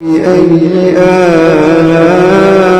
بأي آلاء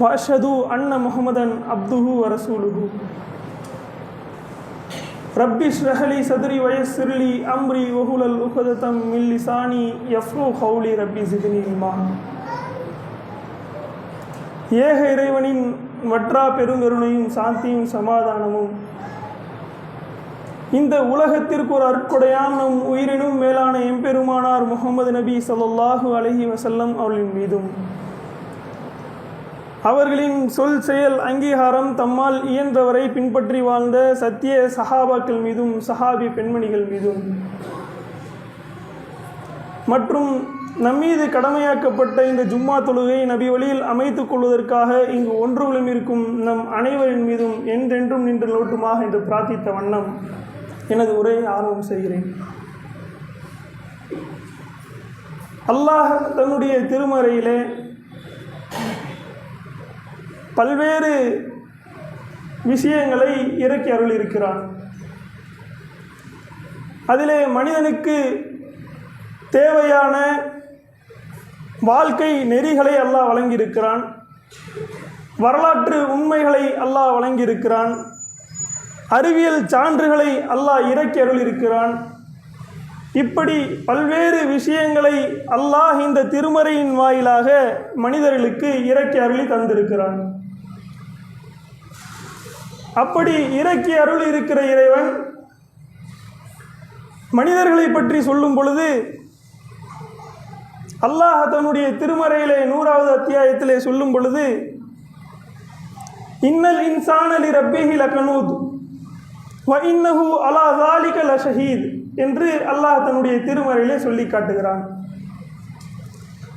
وأشهد أن محمدا عبده ورسوله رب اشرح لي صدري ويسر لي أمري وحلل عقدة من لساني يفقهوا قولي ربي زدني علما ஏக இறைவனின் வற்றா பெருங்கருணையும் சாந்தியும் சமாதானமும் இந்த உலகத்திற்கு ஒரு அருட்கொடையாம் நம் உயிரினும் மேலான எம்பெருமானார் முகமது நபி ஸல்லல்லாஹு அலைஹி வஸல்லம் அவர்களின் மீதும் அவர்களின் சொல் செயல் அங்கீகாரம் தம்மால் இயன்றவரை பின்பற்றி வாழ்ந்த சத்திய சஹாபாக்கள் மீதும் சஹாபி பெண்மணிகள் மீதும். மற்றும் நம்மீது கடமையாக்கப்பட்ட இந்த ஜும்மா தொழுகை நபி வழியில் அமைத்துக் கொள்வதற்காக இங்கு ஒன்றுகளும் இருக்கும் நம் அனைவரின் மீதும் என்றென்றும் நின்று லோட்டுமாக என்று பிரார்த்தித்த வண்ணம் எனது உரையை ஆர்வம் செய்கிறேன். அல்லாஹ் தன்னுடைய திருமறையிலே பல்வேறு விஷயங்களை இறக்கி அருளியிருக்கிறான் அதிலே மனிதனுக்கு தேவையான வாழ்க்கை நெறிகளை அல்லாஹ் வழங்கியிருக்கிறான். வரலாற்று உண்மைகளை அல்லாஹ் வழங்கியிருக்கிறான். அறிவியல் சான்றுகளை அல்லாஹ் இறக்கி அருளியிருக்கிறான். இப்படி பல்வேறு விஷயங்களை அல்லாஹ் இந்த திருமறையின் வாயிலாக மனிதர்களுக்கு இறக்கி அருளி தந்திருக்கிறான். அப்படி இறக்கி அருள் இருக்கிற இறைவன் மனிதர்களை பற்றி சொல்லும் பொழுது அல்லாஹ் தன்னுடைய திருமறையிலே நூறாவது அத்தியாயத்திலே சொல்லும் பொழுது இன்னல் இன்சானலி ரப்பிஹி லகனூத் வ இன்னஹு அலா ஜாலிக லஷஹீத் என்று அல்லாஹ் தன்னுடைய திருமறையிலே சொல்லி காட்டுகிறான்.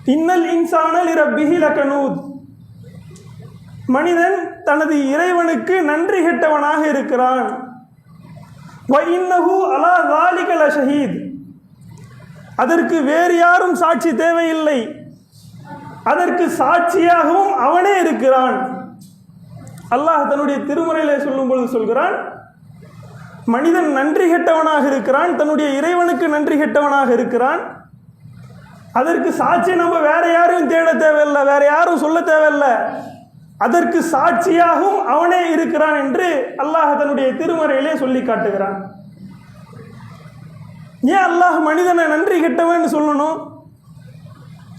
இன்னல் இன்சானலி ரப்பிஹி லகனூத் மனிதன் தனது இறைவனுக்கு நன்றி கெட்டவனாக இருக்கிறான். வ அலா ஜாலிக லஷஹீத் அதற்கு வேறு யாரும் சாட்சி தேவையில்லை. அதற்கு சாட்சியாகவும் அவனே இருக்கிறான். அல்லாஹ் தன்னுடைய திருமுறையிலே சொல்லும்பொழுது சொல்கிறான் மனிதன் நன்றி கெட்டவனாக இருக்கிறான் தன்னுடைய இறைவனுக்கு நன்றி கெட்டவனாக இருக்கிறான். அதற்கு சாட்சி நம்ம வேற யாரையும் தேட தேவையில்லை வேற யாரும் சொல்ல தேவையில்லை. அதற்கு சாட்சியாகவும் அவனே இருக்கிறான் என்று அல்லாஹ் தன்னுடைய திருமறையிலே சொல்லி காட்டுகிறான். ஏன் அல்லாஹ் மனிதனை நன்றி கெட்டவன் சொல்லணும்?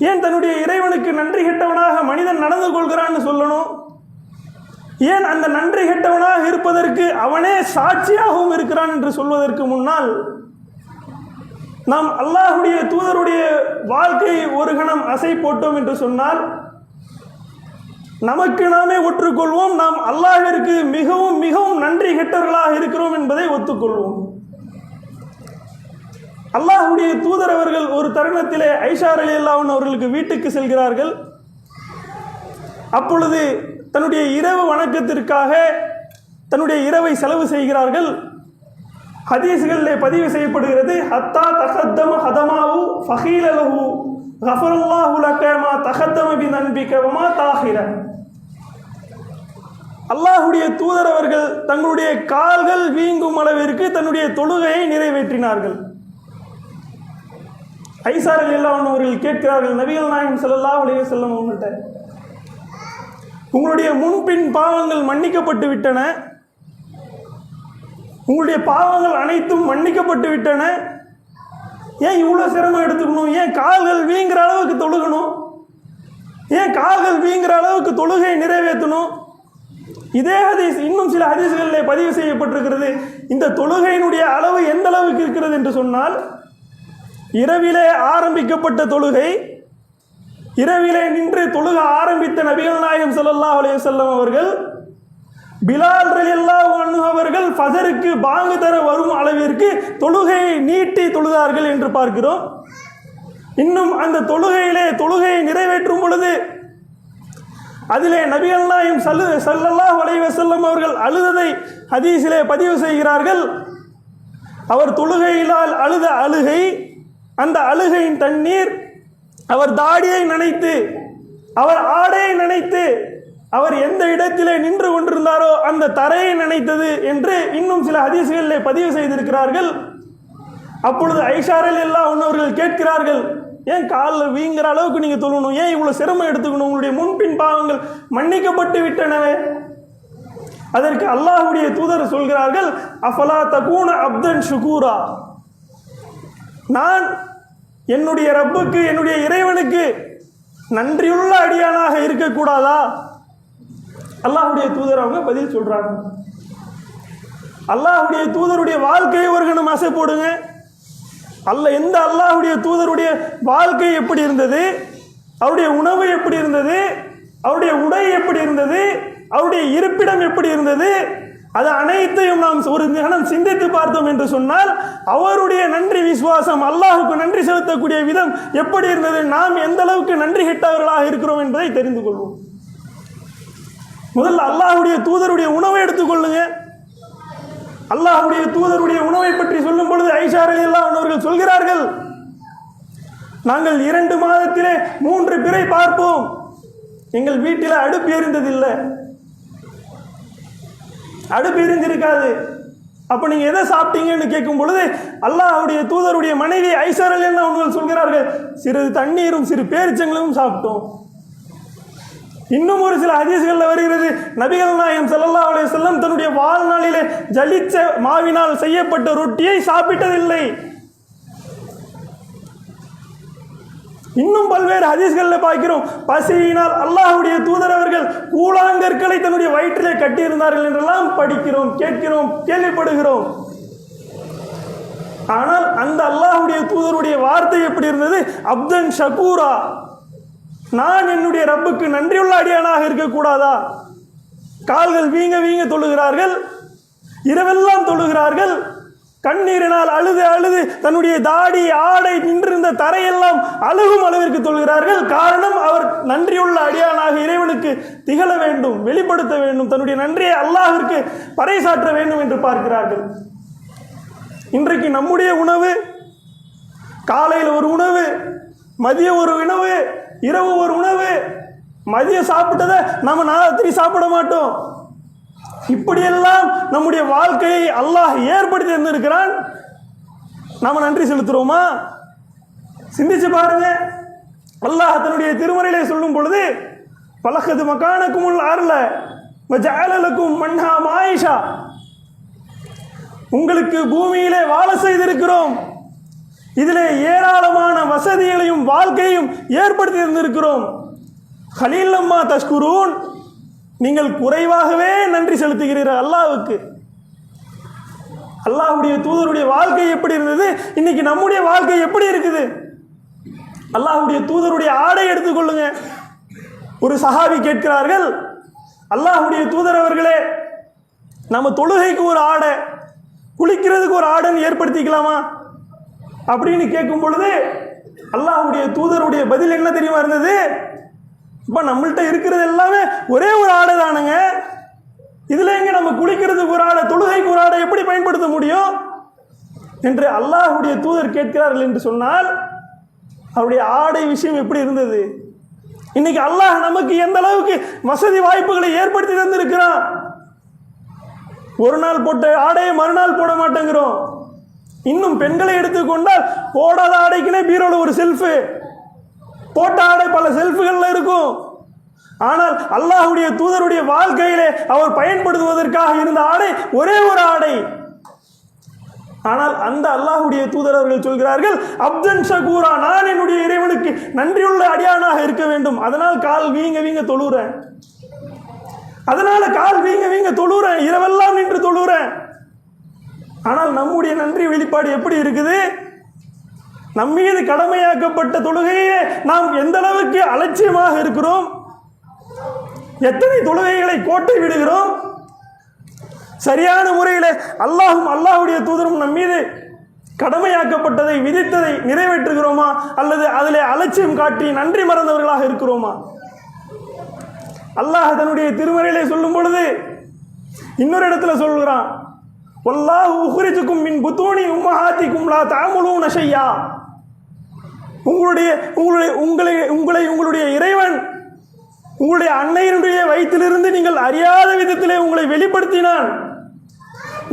ஏன் தன்னுடைய இறைவனுக்கு நன்றி கெட்டவனாக மனிதன் நடந்து கொள்கிறான்னு சொல்லணும்? ஏன் அந்த நன்றி கெட்டவனாக இருப்பதற்கு அவனே சாட்சியாகவும் இருக்கிறான் என்று சொல்வதற்கு முன்னால் நாம் அல்லாஹுடைய தூதருடைய வாழ்க்கையை ஒரு கணம் அசை போட்டோம் என்று சொன்னால் நமக்கு நாமே ஒற்றுக்கொள்வோம். நாம் அல்லாஹிற்கு மிகவும் மிகவும் நன்றி கெட்டவர்களாக இருக்கிறோம் என்பதை ஒத்துக்கொள்வோம். அல்லாஹுடைய தூதர் அவர்கள் ஒரு தருணத்திலே ஐஷார் அலி அல்லாஹன் அவர்களுக்கு வீட்டுக்கு செல்கிறார்கள். அப்பொழுது தன்னுடைய இரவு வணக்கத்திற்காக தன்னுடைய இரவை செலவு செய்கிறார்கள். ஹதீஸ்களிலே பதிவு செய்யப்படுகிறது ஹத்தா தகத்தம ஹதமாவு ஃபஹீலலஹு கஃபருல்லாஹு லக்கமா தகத்தம பி நன்பிக்க வமா தாஹிர அல்லாஹுடைய தூதர் அவர்கள் தங்களுடைய கால்கள் வீங்கும் அளவிற்கு தன்னுடைய தொழுகையை நிறைவேற்றினார்கள். ஐசார் எல்லாம் அவர்கள் கேட்கிறார்கள் நபிகள் நாயகம் செல்லல்லா அலைஹி வஸல்லம் அவங்கள்ட்ட உங்களுடைய முன்பின் பாவங்கள் மன்னிக்கப்பட்டு விட்டன. உங்களுடைய பாவங்கள் அனைத்தும் மன்னிக்கப்பட்டு விட்டன. ஏன் இவ்வளோ சிரமம் எடுத்துக்கணும்? ஏன் கால்கள் வீங்குற அளவுக்கு தொழுகணும்? ஏன் கால்கள் வீங்குற அளவுக்கு தொழுகை நிறைவேற்றணும்? இதே ஹதீஸ் இன்னும் சில ஹதீஸ்களிலே பதிவு செய்யப்பட்டிருக்கிறது. இந்த தொழுகையினுடைய அளவு எந்த அளவுக்கு இருக்கிறது என்று சொன்னால் இரவிலே ஆரம்பிக்கப்பட்ட தொழுகை இரவிலே நின்று தொழுக ஆரம்பித்த நபிகள் நாயகம் ஸல்லல்லாஹு அலைஹி அவர்கள் பிலால் ரலியல்லாஹு அவர்கள் ஃபசருக்கு பாங்கு தர வரும் அளவிற்கு தொழுகையை நீட்டி தொழுதார்கள் என்று பார்க்கிறோம். இன்னும் அந்த தொழுகையிலே தொழுகையை நிறைவேற்றும் பொழுது அதிலே நபிகள் நாயும் சல்லு சல்லல்லாஹ் அலைஹி செல்லும் அவர்கள் அழுததை ஹதீஸிலே பதிவு செய்கிறார்கள். அவர் தொழுகையிலால் அழுத அழுகை அந்த அழுகையின் தண்ணீர் அவர் தாடியை நினைத்து அவர் ஆடையை நினைத்து அவர் எந்த இடத்திலே நின்று கொண்டிருந்தாரோ அந்த தரையை நினைத்தது என்று இன்னும் சில ஹதீசுகளிலே பதிவு செய்திருக்கிறார்கள். அப்பொழுது ஐஷாரல் எல்லாம் உன்னவர்கள் கேட்கிறார்கள் ஏன் காலில் வீங்குற அளவுக்கு நீங்கள் தொழணும் ஏன் இவ்வளோ சிரமம் எடுத்துக்கணும்? உங்களுடைய முன்பின் பாவங்கள் மன்னிக்கப்பட்டு விட்டனவே. அதற்கு அல்லாஹுடைய தூதர் சொல்கிறார்கள் அஃபலா தகூன அப்தன் ஷுகூரா. நான் என்னுடைய ரப்புக்கு என்னுடைய இறைவனுக்கு நன்றியுள்ள அடியானாக இருக்கக்கூடாதா? அல்லாஹுடைய தூதர் அவங்க பதில் சொல்கிறாங்க அல்லாஹுடைய தூதருடைய வாழ்க்கையை ஒரு கணம் அசை போடுங்க அல்ல எந்த அல்லாஹ்வுடைய தூதருடைய வாழ்க்கை எப்படி இருந்தது? அவருடைய உணவு எப்படி இருந்தது? அவருடைய உடை எப்படி இருந்தது? அவருடைய இருப்பிடம் எப்படி இருந்தது? அது அனைத்தையும் நாம் ஒரு கணம் சிந்தித்து பார்த்தோம் என்று சொன்னால் அவருடைய நன்றி விசுவாசம் அல்லாஹுக்கு நன்றி செலுத்தக்கூடிய விதம் எப்படி இருந்தது? நாம் எந்த அளவுக்கு நன்றி கெட்டவர்களாக இருக்கிறோம் என்பதை தெரிந்து கொள்வோம். முதல்ல அல்லாஹுடைய தூதருடைய உணவை எடுத்துக்கொள்ளுங்க. அல்லாஹ்வுடைய தூதருடைய உணவை பற்றி சொல்லும் பொழுது ஐஷாரை எல்லாம் அவர்கள் சொல்கிறார்கள் நாங்கள் இரண்டு மாதத்திலே மூன்று பிறை பார்ப்போம். எங்கள் வீட்டில் அடுப்பு எரிந்ததில்லை. அடுப்பு எரிஞ்சிருக்காது அப்போ நீங்கள் எதை சாப்பிட்டீங்கன்னு கேட்கும் பொழுது அல்லாஹ்வுடைய தூதருடைய மனைவி ஐஷாரல் என்ன அவர்கள் சொல்கிறார்கள் சிறிது தண்ணீரும் சிறு பேரிச்சங்களும் சாப்பிட்டோம். இன்னும் ஒரு சில அதிசயங்களில் வருகிறது. நபிகள் நாயம் செல்லல்லா அலைஹி செல்லம் தன்னுடைய வாழ்நாளிலே ஜலிச்ச மாவினால் செய்யப்பட்ட ரொட்டியை சாப்பிட்டதில்லை. இன்னும் பல்வேறு ஹதீஸ்களில் பார்க்கிறோம். பசியினால் அல்லாஹுடைய தூதர் அவர்கள் கூழாங்கற்களை தன்னுடைய வயிற்றிலே கட்டியிருந்தார்கள் என்றெல்லாம் படிக்கிறோம் கேட்கிறோம் கேள்விப்படுகிறோம். ஆனால் அந்த அல்லாஹுடைய தூதருடைய வார்த்தை எப்படி இருந்தது? அப்தன் ஷகூரா. நான் என்னுடைய ரப்புக்கு நன்றியுள்ள அடியானாக இருக்கக்கூடாதா? கால்கள் வீங்க வீங்க தொழுகிறார்கள் இரவெல்லாம் தொழுகிறார்கள் கண்ணீரினால் அழுது அழுது தன்னுடைய தாடி ஆடை நின்றிருந்த தரையெல்லாம் அழுகும் அளவிற்கு தொழுகிறார்கள். காரணம் அவர் நன்றியுள்ள அடியானாக இறைவனுக்கு திகழ வேண்டும் வெளிப்படுத்த வேண்டும் தன்னுடைய நன்றியை அல்லாஹிற்கு பறைசாற்ற வேண்டும் என்று பார்க்கிறார்கள். இன்றைக்கு நம்முடைய உணவு காலையில் ஒரு உணவு மதியம் ஒரு உணவு இரவு ஒரு உணவு. மதியம் சாப்பிட்டதை நம்ம நாளத்திரி சாப்பிட மாட்டோம். இப்படியெல்லாம் நம்முடைய வாழ்க்கையை அல்லாஹ் ஏற்படுத்தி இருந்திருக்கிறான் நாம் நன்றி செலுத்துறோமா? சிந்திச்சு பாருங்க. அல்லாஹ் தன்னுடைய திருமறையிலே சொல்லும் பொழுது பழக்கது மக்கானுக்கும் உள்ள அருள ஜாலலுக்கும் மன்னா மாயிஷா உங்களுக்கு பூமியிலே வாழ செய்திருக்கிறோம். இதிலே ஏராளமான வசதிகளையும் வாழ்க்கையும் ஏற்படுத்தி இருந்திருக்கிறோம் ஹலீல் அம்மா தஷ்குரூன் நீங்கள் குறைவாகவே நன்றி செலுத்துகிறீர்கள் அல்லாவுக்கு. அல்லாஹ்வுடைய தூதருடைய வாழ்க்கை எப்படி இருந்தது? இன்னைக்கு நம்முடைய வாழ்க்கை எப்படி இருக்குது? அல்லாஹ்வுடைய தூதருடைய ஆடை எடுத்துக்கொள்ளுங்க ஒரு சஹாபி கேட்கிறார்கள் அல்லாஹுடைய தூதர் அவர்களே நம்ம தொழுகைக்கு ஒரு ஆடை குளிக்கிறதுக்கு ஒரு ஆடைன்னு ஏற்படுத்திக்கலாமா? அப்படின்னு கேட்கும் பொழுது அல்லாஹ்வுடைய தூதருடைய பதில் என்ன தெரியுமா இருந்தது? இப்போ நம்மள்கிட்ட இருக்கிறது எல்லாமே ஒரே ஒரு ஆடை தானுங்க. இதில் எங்க நம்ம குளிக்கிறதுக்கு ஒரு ஆடை தொழுகைக்கு ஒரு ஆடை எப்படி பயன்படுத்த முடியும்? என்று அல்லாஹுடைய தூதர் கேட்கிறார்கள் என்று சொன்னால் அவருடைய ஆடை விஷயம் எப்படி இருந்தது? இன்னைக்கு அல்லாஹ் நமக்கு எந்த அளவுக்கு வசதி வாய்ப்புகளை ஏற்படுத்தி தந்திருக்கிறான்? ஒரு நாள் போட்ட ஆடையை மறுநாள் போட மாட்டேங்கிறோம். இன்னும் பெண்களை எடுத்துக்கொண்டால் போடாத ஆடைக்குனே பீரோல ஒரு செல்ஃபு போட்ட ஆடை பல செல்ஃபுகளில் இருக்கும். ஆனால் அல்லாஹுடைய தூதருடைய வாழ்க்கையிலே அவர் பயன்படுத்துவதற்காக இருந்த ஆடை ஒரே ஒரு ஆடை. ஆனால் அந்த அல்லாஹுடைய தூதர் அவர்கள் சொல்கிறார்கள் அப்தன் ஷகூரா நான் என்னுடைய இறைவனுக்கு நன்றியுள்ள அடியானாக இருக்க வேண்டும். அதனால் கால் வீங்க வீங்க தொழுறேன். அதனால கால் வீங்க வீங்க தொழுறேன். இரவெல்லாம் நின்று தொழுறேன். ஆனால் நம்முடைய நன்றி வெளிப்பாடு எப்படி இருக்குது? நம்மீது கடமையாக்கப்பட்ட தொழுகையே நாம் எந்த அளவுக்கு அலட்சியமாக இருக்கிறோம்? எத்தனை தொழுகைகளை கோட்டை விடுகிறோம்? சரியான முறையில் அல்லாஹும் அல்லாஹுடைய தூதரும் நம் மீது கடமையாக்கப்பட்டதை விதித்ததை நிறைவேற்றுகிறோமா? அல்லது அதில் அலட்சியம் காட்டி நன்றி மறந்தவர்களாக இருக்கிறோமா? அல்லாஹ் தன்னுடைய திருமறையிலே சொல்லும் பொழுது இன்னொரு இடத்துல சொல்கிறான். வல்லாஹு உஹ்ரிஜுக்கும் மின் புத்தூனி உம்மஹாத்திக்கும் லா தாமுலூன ஷையா உங்களுடைய உங்களுடைய உங்களை உங்களை உங்களுடைய இறைவன் உங்களுடைய அன்னையினுடைய வயிற்றிலிருந்து நீங்கள் அறியாத விதத்திலே உங்களை வெளிப்படுத்தினான்.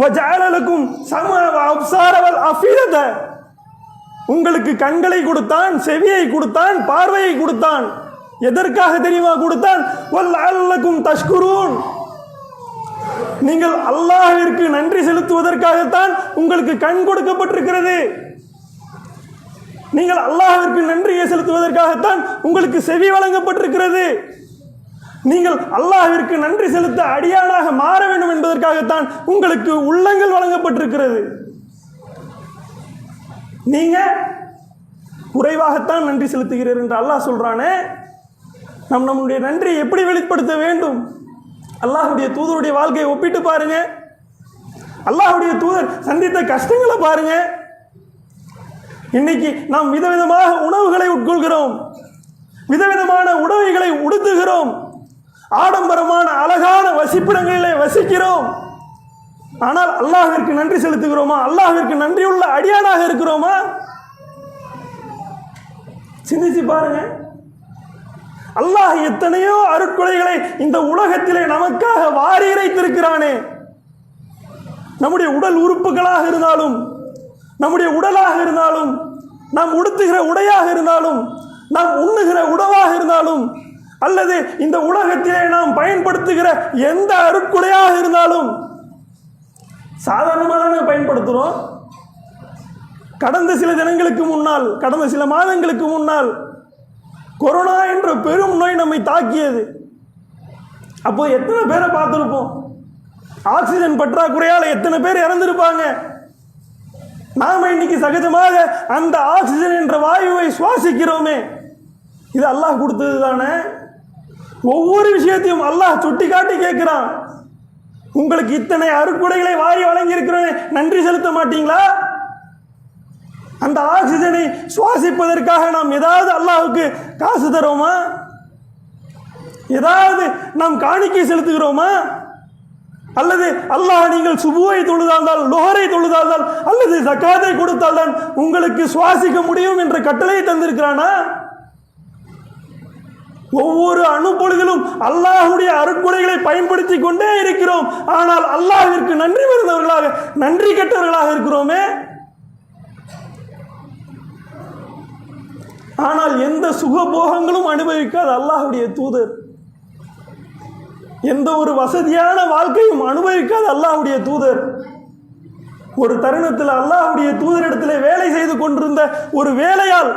வஜஅலலக்கும் சம அப்சாரவல் அஃபீரத உங்களுக்கு கண்களை கொடுத்தான் செவியை கொடுத்தான் பார்வையை கொடுத்தான். எதற்காக தெரியுமா கொடுத்தான்? வல்லக்கும் தஷ்குரூன் நீங்கள் அல்லாஹிற்கு நன்றி செலுத்துவதற்காகத்தான் உங்களுக்கு கண் கொடுக்கப்பட்டிருக்கிறது. நீங்கள் அல்லாஹிற்கு நன்றியை செலுத்துவதற்காகத்தான் உங்களுக்கு செவி வழங்கப்பட்டிருக்கிறது. நீங்கள் அல்லாஹிற்கு நன்றி செலுத்த அடியானாக மாற வேண்டும் என்பதற்காகத்தான் உங்களுக்கு உள்ளங்கள் வழங்கப்பட்டிருக்கிறது. நீங்க குறைவாகத்தான் நன்றி செலுத்துகிறீர் என்று அல்லாஹ் சொல்றானே. நம் நம்முடைய நன்றியை எப்படி வெளிப்படுத்த வேண்டும்? அல்லாஹுடைய தூதருடைய வாழ்க்கையை ஒப்பிட்டு பாருங்க. அல்லாஹுடைய தூதர் சந்தித்த கஷ்டங்களை பாருங்க. இன்னைக்கு நாம் விதவிதமாக உணவுகளை உட்கொள்கிறோம். விதவிதமான உணவுகளை உடுத்துகிறோம். ஆடம்பரமான அழகான வசிப்பிடங்களிலே வசிக்கிறோம். ஆனால் அல்லாஹிற்கு நன்றி செலுத்துகிறோமா? அல்லாஹிற்கு நன்றியுள்ள அடியானாக இருக்கிறோமா? சிந்திச்சு பாருங்க. அல்லாஹ் எத்தனையோ அருட்கொலைகளை இந்த உலகத்திலே நமக்காக வாரி இறைத்திருக்கிறானே. நம்முடைய உடல் உறுப்புகளாக இருந்தாலும் நம்முடைய உடலாக இருந்தாலும் நாம் உடுத்துகிற உடையாக இருந்தாலும் நாம் உண்ணுகிற உணவாக இருந்தாலும் அல்லது இந்த உலகத்திலே நாம் பயன்படுத்துகிற எந்த அருட்கொலையாக இருந்தாலும் சாதாரணமாக தானே பயன்படுத்துகிறோம் கடந்த சில தினங்களுக்கு முன்னால் கடந்த சில மாதங்களுக்கு முன்னால் கொரோனா என்ற பெரும் நோய் நம்மை தாக்கியது. அப்போ எத்தனை பேரை பார்த்துருப்போம்? ஆக்சிஜன் பற்றாக்குறையால் எத்தனை பேர் இறந்திருப்பாங்க? நாம இன்னைக்கு சகஜமாக அந்த ஆக்சிஜன் என்ற வாயுவை சுவாசிக்கிறோமே. இது அல்லாஹ் கொடுத்தது தானே? ஒவ்வொரு விஷயத்தையும் அல்லாஹ் சுட்டி காட்டி கேட்கிறான். உங்களுக்கு இத்தனை அறுக்குடைகளை வாரி வழங்கி நன்றி செலுத்த மாட்டீங்களா? அந்த ஆக்சிஜனை சுவாசிப்பதற்காக நாம் ஏதாவது அல்லாஹுக்கு காசு தரோமா? ஏதாவது நாம் காணிக்கை செலுத்துகிறோமா? அல்லது அல்லாஹ் நீங்கள் சுபுவை தொழுதால் லோஹரை தொழுதால் அல்லது ஜக்காத்தை கொடுத்தால்தான் உங்களுக்கு சுவாசிக்க முடியும் என்ற கட்டளையை தந்திருக்கிறானா? ஒவ்வொரு அணுப்பொழுதிலும் அல்லாஹுடைய அருட்கொடைகளை பயன்படுத்தி கொண்டே இருக்கிறோம். ஆனால் அல்லாஹிற்கு நன்றி மறந்தவர்களாக நன்றி கெட்டவர்களாக இருக்கிறோமே. ஆனால் எந்த சுகபோகங்களும் அனுபவிக்காத அல்லாஹுடைய தூதர். எந்த ஒரு வசதியான வாழ்க்கையும் அனுபவிக்காத அல்லாஹுடைய தூதர். ஒரு தருணத்தில் அல்லாஹுடைய தூதரிடத்தில் வேலை செய்து கொண்டிருந்த ஒரு வேலையால்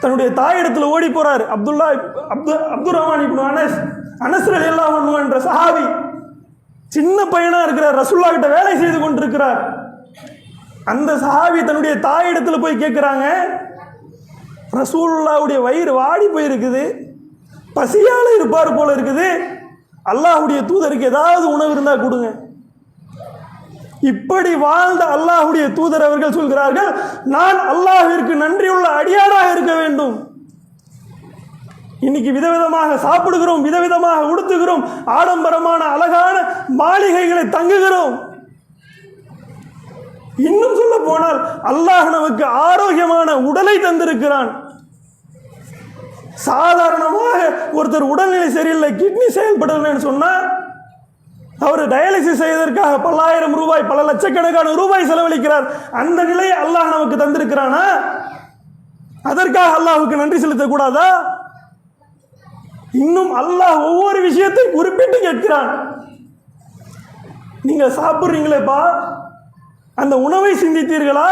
தன்னுடைய தாயிடத்தில் ஓடி போறார். அப்துல்லா அப்து அப்துல் ரஹ்மான் இப்னு அனஸ். அனஸ் ரலியல்லாஹு அன்ஹு என்ற சஹாபி சின்ன பையனா இருக்கிறார். ரசுல்லா கிட்ட வேலை செய்து கொண்டிருக்கிறார். அந்த சஹாபி தன்னுடைய தாயிடத்தில் போய் கேட்குறாங்க ரசூல்லாவுடைய வயிறு வாடி போயிருக்குது. பசியால் இருப்பார் போல இருக்குது. அல்லாஹ்வுடைய தூதருக்கு ஏதாவது உணவு இருந்தால் கொடுங்க. இப்படி வாழ்ந்த அல்லாஹுடைய தூதர் அவர்கள் சொல்கிறார்கள் நான் அல்லாஹிற்கு நன்றியுள்ள அடியாராக இருக்க வேண்டும். இன்னைக்கு விதவிதமாக சாப்பிடுகிறோம் விதவிதமாக உடுத்துகிறோம் ஆடம்பரமான அழகான மாளிகைகளை தங்குகிறோம். இன்னும் சொல்ல போனால் அல்லாஹ் நமக்கு ஆரோக்கியமான உடலை தந்திருக்கிறான். சாதாரணமாக ஒருத்தர் உடல்நிலை சரியில்லை கிட்னி செயல்படலைன்னு சொன்னால் அவர் டயாலிசிஸ் செய்வதற்காக பல்லாயிரம் ரூபாய் பல லட்சக்கணக்கான ரூபாய் செலவழிக்கிறார். அந்த நிலையை அல்லாஹ் நமக்கு தந்திருக்கிறானா? அதற்காக அல்லாஹுக்கு நன்றி செலுத்தக்கூடாதா? இன்னும் அல்லாஹ் ஒவ்வொரு விஷயத்தை குறிப்பிட்டு கேட்கிறான். நீங்க சாப்பிட்றீங்களேப்பா? அந்த உணவை சிந்தித்தீர்களா?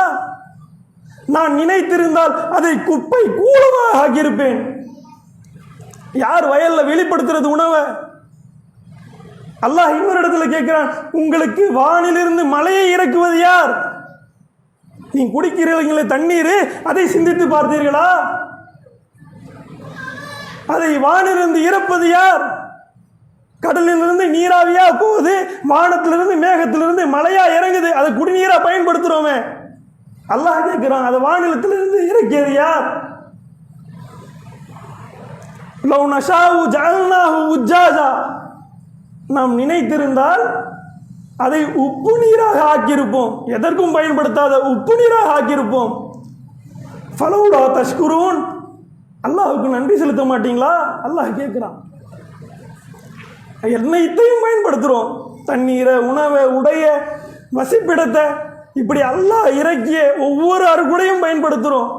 நான் நினைத்திருந்தால் அதை குப்பை கூலமாக ஆக்கியிருப்பேன். யார் வயலில் வெளிப்படுத்துறது உணவை? அல்லாஹ் இன்னொரு இடத்துல கேட்கிறான் உங்களுக்கு வானிலிருந்து மழையை இறக்குவது யார்? நீ குடிக்கிறீங்களே தண்ணீர் அதை சிந்தித்து பார்த்தீர்களா? அதை வானிலிருந்து இறப்பது யார்? கடலிலிருந்து நீராவியா போகுது வானத்திலிருந்து மேகத்திலிருந்து மழையா இறங்குது அதை குடிநீரா பயன்படுத்துறோமே. அல்லாஹ் கேட்கிறான் அதை வானிலத்திலிருந்து இறக்கியது யார்? லவ் நஷாவு ஜஅல்நாஹு உஜ்ஜாஜா. நாம் நினைத்திருந்தால் அதை உப்பு நீராக ஆக்கியிருப்போம். எதற்கும் பயன்படுத்தாத உப்பு நீராக ஆக்கியிருப்போம். ஃபலவுடா தஷ்குரூன். அல்லாஹுக்கு நன்றி செலுத்த மாட்டீங்களா? அல்லாஹ் கேட்குறான் எண்ணெயத்தையும் பயன்படுத்துகிறோம் தண்ணீரை உணவை உடைய வசிப்பிடத்தை இப்படி அல்லாஹ் இறக்கிய ஒவ்வொரு அறுகுடையும் பயன்படுத்துகிறோம்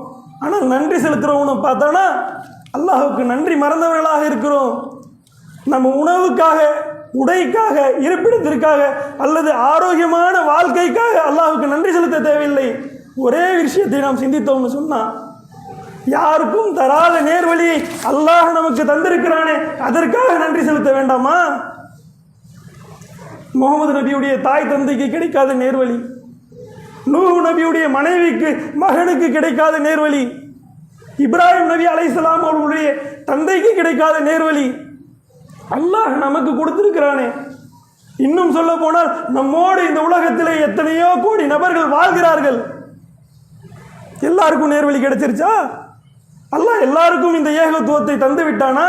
ஆனால் நன்றி செலுத்துகிறவனை பார்த்தானா? அல்லாஹுக்கு நன்றி மறந்தவர்களாக இருக்கிறோம். நம்ம உணவுக்காக உடைக்காக இருப்பிடத்திற்காக அல்லது ஆரோக்கியமான வாழ்க்கைக்காக அல்லாஹுக்கு நன்றி செலுத்த தேவையில்லை. ஒரே விஷயத்தை நாம் சிந்தித்தோம்னு சொன்னால் யாருக்கும் தராத நேர்வழியை அல்லாஹ் நமக்கு தந்திருக்கிறானே அதற்காக நன்றி செலுத்த வேண்டாமா? முகமது நபியுடைய தாய் தந்தைக்கு கிடைக்காத நேர்வழி நூ நபியுடைய மனைவிக்கு மகனுக்கு கிடைக்காத நேர்வழி இப்ராஹிம் நபி அலைஹிஸ்ஸலாம் அவர்களுடைய தந்தைக்கு கிடைக்காத நேர்வழி. அல்லாஹ் நமக்கு கொடுத்திருக்கிறானே. இன்னும் சொல்ல போனால் நம்மோடு இந்த உலகத்திலே எத்தனையோ கோடி நபர்கள் வாழ்கிறார்கள். எல்லாருக்கும் நேர்வழி கிடைச்சிருச்சா? அல்லாஹ் எல்லாருக்கும் இந்த ஏகத்துவத்தை தந்து விட்டானா?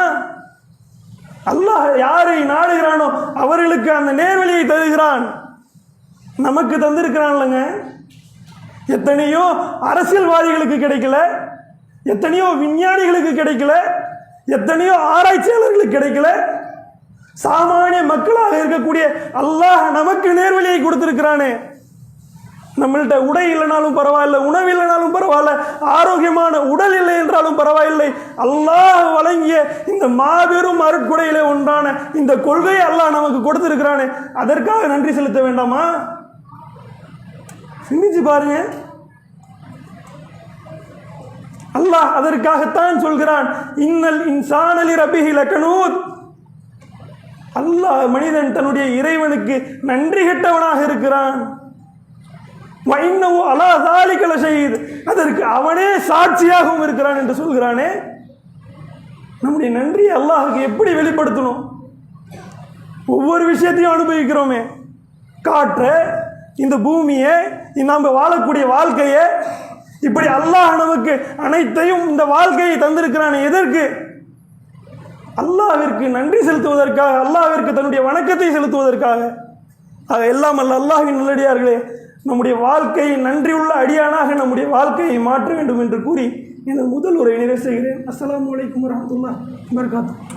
அல்லாஹ் யாரை நாடுகிறானோ அவர்களுக்கு அந்த நேர்வழியை தருகிறான். நமக்கு தந்திருக்கிறான்லங்க. எத்தனையோ அரசியல்வாதிகளுக்கு கிடைக்கல. எத்தனையோ விஞ்ஞானிகளுக்கு கிடைக்கல எத்தனையோ ஆராய்ச்சியாளர்களுக்கு கிடைக்கல. சாமானிய மக்களாக இருக்கக்கூடிய அல்லாஹ் நமக்கு நேர்வழியை கொடுத்துருக்கிறானே. நம்மள்கிட்ட உடை இல்லைனாலும் பரவாயில்ல உணவு இல்லைனாலும் பரவாயில்ல ஆரோக்கியமான உடல் இல்லை என்றாலும் பரவாயில்லை. அல்லாஹ் வழங்கிய இந்த மாபெரும் அருட்குடையிலே ஒன்றான இந்த கொள்கையை அல்லாஹ் நமக்கு கொடுத்துருக்கிறானே. அதற்காக நன்றி செலுத்த வேண்டாமா? சிந்திச்சு பாருங்க. அல்லாஹ் அதற்காகத்தான் சொல்கிறான் இன்னல் இன்சானலி ரபிஹி லக்கனூத் அல்லாஹ் மனிதன் தன்னுடைய இறைவனுக்கு நன்றி கெட்டவனாக இருக்கிறான். வைன்னவு அலா தாலிக்கல செய்து அதற்கு அவனே சாட்சியாகவும் இருக்கிறான் என்று சொல்கிறானே. நம்முடைய நன்றியை அல்லாஹுக்கு எப்படி வெளிப்படுத்தணும்? ஒவ்வொரு விஷயத்தையும் அனுபவிக்கிறோமே. காற்றை இந்த பூமியை நாம் வாழக்கூடிய வாழ்க்கையை இப்படி அல்லாஹ் நமக்கு அனைத்தையும் இந்த வாழ்க்கையை தந்திருக்கிறானே எதற்கு? அல்லாவிற்கு நன்றி செலுத்துவதற்காக அல்லாவிற்கு தன்னுடைய வணக்கத்தை செலுத்துவதற்காக. ஆக எல்லாம் அல்ல அல்லாஹின் நல்லடியார்களே நம்முடைய வாழ்க்கையை நன்றியுள்ள அடியானாக நம்முடைய வாழ்க்கையை மாற்ற வேண்டும் என்று கூறி எனது முதல் உரை நிறைவு செய்கிறேன். அஸ்லாம் வலைக்கம் வரமத்துல்லா வபரகாத்துஹு.